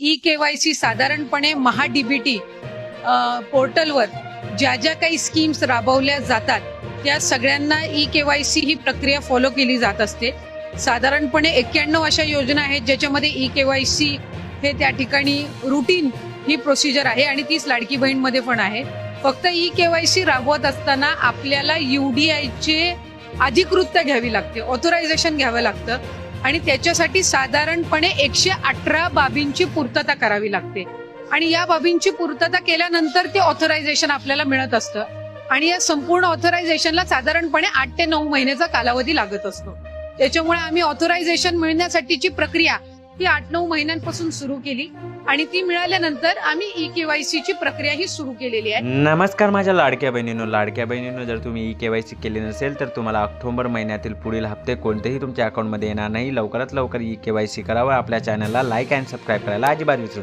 E K Y C साधारणपणे महा DBT पोर्टलवर ज्या ज्या काही स्कीम्स राबवल्या जातात त्या सगळ्यांना ई के वाय सी ही प्रक्रिया फॉलो केली जात असते. साधारणपणे एक्क्याण्णव अशा योजना आहेत ज्याच्यामध्ये ई के वाय सी हे त्या ठिकाणी रुटीन ही प्रोसिजर आहे आणि तीच लाडकी बहीणमध्ये पण आहे. फक्त ई के वाय सी राबवत असताना आपल्याला चे अधिकृतता घ्यावी लागते ऑथोरायझेशन घ्यावं लागतं. आणि त्याच्यासाठी साधारणपणे एकशे अठरा बाबींची पूर्तता करावी लागते. आणि या बाबींची पूर्तता केल्यानंतर ते ऑथरायझेशन आपल्याला मिळत असतं. आणि या संपूर्ण ऑथरायझेशनला साधारणपणे आठ ते नऊ महिन्याचा कालावधी लागत असतो. त्याच्यामुळे आम्ही ऑथोरायझेशन मिळण्यासाठीची प्रक्रिया ही आठ नऊ महिन्यांपासून सुरू केली आणि ती मिळाल्यानंतर आम्ही ई केवायसी ची प्रक्रिया ही सुरू केलेली आहे. नमस्कार माझ्या लाडक्या बहिणीनो लाडक्या बहिणीनो जर तुम्ही ई केवायसी केली नसेल तर तुम्हाला ऑक्टोबर महिन्यातील पुढील हप्ते कोणतेही तुमच्या अकाउंटमध्ये येणार नाही. लवकरात लवकर ई केवायसी करावं. आपल्या चॅनलला लाईक अँड सबस्क्राईब करायला अजिबात विसरू